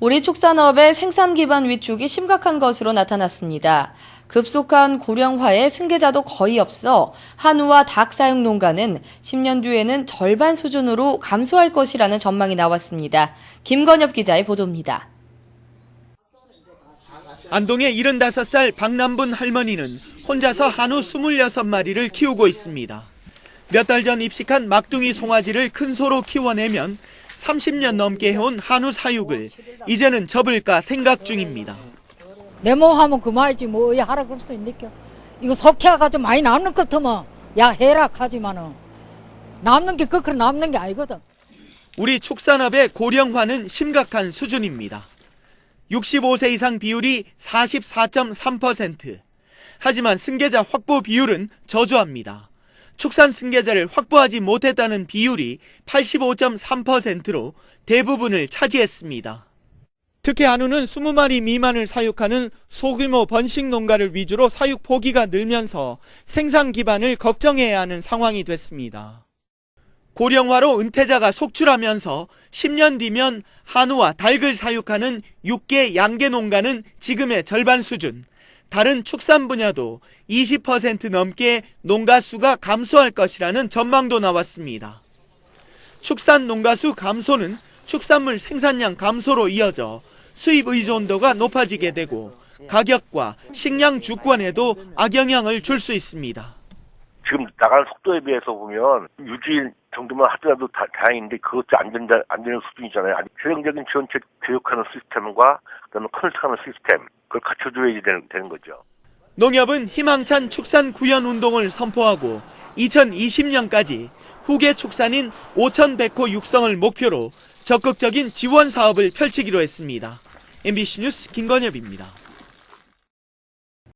우리 축산업의 생산 기반 위축이 심각한 것으로 나타났습니다. 급속한 고령화에 승계자도 거의 없어 한우와 닭 사육 농가는 10년 뒤에는 절반 수준으로 감소할 것이라는 전망이 나왔습니다. 김건엽 기자의 보도입니다. 안동의 75살 박남분 할머니는 혼자서 한우 26마리를 키우고 있습니다. 몇 달 전 입식한 막둥이 송아지를 큰 소로 키워내면 30년 넘게 해온 한우 사육을 이제는 접을까 생각 중입니다. 내 몸하면 그만이지 뭐 하라 그럴 수 있니까 이거 석회가지고 많이 남는 것 같으면 야 해라 하지만은 남는 게 그렇게 남는 게 아니거든 우리 축산업의 고령화는 심각한 수준입니다. 65세 이상 비율이 44.3%. 하지만 승계자 확보 비율은 저조합니다. 축산 승계자를 확보하지 못했다는 비율이 85.3%로 대부분을 차지했습니다. 특히 한우는 20마리 미만을 사육하는 소규모 번식 농가를 위주로 사육 포기가 늘면서 생산 기반을 걱정해야 하는 상황이 됐습니다. 고령화로 은퇴자가 속출하면서 10년 뒤면 한우와 닭을 사육하는 육계 양계 농가는 지금의 절반 수준, 다른 축산 분야도 20% 넘게 농가 수가 감소할 것이라는 전망도 나왔습니다. 축산 농가 수 감소는 축산물 생산량 감소로 이어져 수입 의존도가 높아지게 되고 가격과 식량 주권에도 악영향을 줄 수 있습니다. 지금 나가는 속도에 비해서 보면 유지 정도만 하더라도 다, 다행인데 그것도 안 된다 안 되는 수준이잖아요. 아니, 재정적인 지원책 교육하는 시스템과 그다음에 컨설팅하는 시스템 그걸 갖춰줘야 되는, 되는 거죠. 농협은 희망찬 축산 구현 운동을 선포하고 2020년까지 후계 축산인 5,100호 육성을 목표로 적극적인 지원 사업을 펼치기로 했습니다. MBC 뉴스 김건엽입니다.